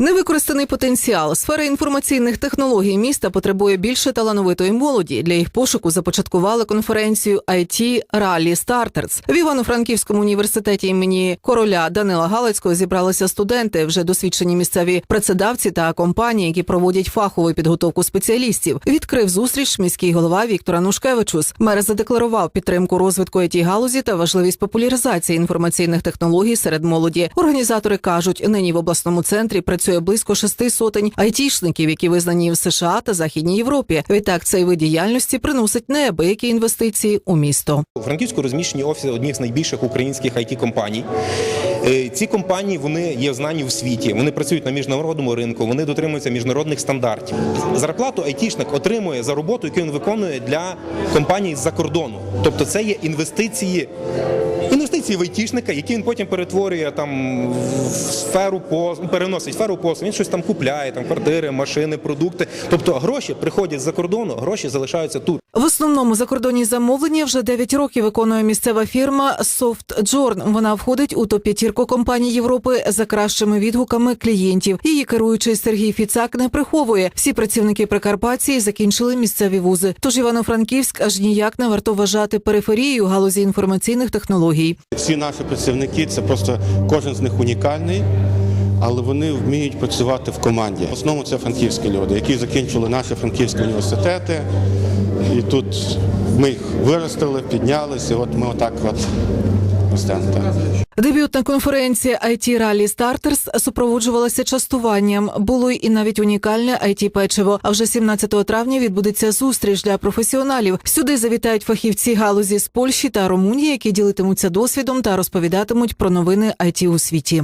Невикористаний потенціал сфера інформаційних технологій міста потребує більше талановитої молоді. Для їх пошуку започаткували конференцію IT Rally Starters. В Івано-Франківському університеті імені короля Данила Галицького зібралися студенти, вже досвідчені місцеві працедавці та компанії, які проводять фахову підготовку спеціалістів. Відкрив зустріч міський голова Віктор Анушкевичус. Мер задекларував підтримку розвитку it галузі та важливість популяризації інформаційних технологій серед молоді. Організатори кажуть, нині в обласному центрі працює близько шести сотень айтішників, які визнані в США та Західній Європі. Відтак цей вид діяльності приносить неабиякі інвестиції у місто. У Франківську розміщені офіси одних з найбільших українських it компаній Е, Ці компанії вони є знані в світі. Вони працюють на міжнародному ринку, вони дотримуються міжнародних стандартів. Зарплату айтішник отримує за роботу, яку він виконує для компаній з-за кордону. Тобто, це є інвестиції. Інвестиції в айтішника, які він потім перетворює там в сферу пос... переносить сферу послуг. Він щось там купляє, там квартири, машини, продукти. Тобто гроші приходять з-за кордону, гроші залишаються тут. В основному закордонні замовлення вже 9 років виконує місцева фірма SoftJourn. Вона входить у топ-п'ятірку компаній Європи за кращими відгуками клієнтів. Її керуючий Сергій Фіцак не приховує. Всі працівники Прикарпатії закінчили місцеві вузи. Тож Івано-Франківськ аж ніяк не варто вважати периферією галузі інформаційних технологій. Всі наші працівники це просто кожен з них унікальний, але вони вміють працювати в команді. В основному це франківські люди, які закінчили наші франківські університети. І тут ми їх виростили, піднялися, от ми отак от ростемо. Дебютна конференція IT Rally Starters супроводжувалася частуванням. Було і навіть унікальне it печиво. А вже 17 травня відбудеться зустріч для професіоналів. Сюди завітають фахівці галузі з Польщі та Румунії, які ділитимуться досвідом та розповідатимуть про новини IT у світі.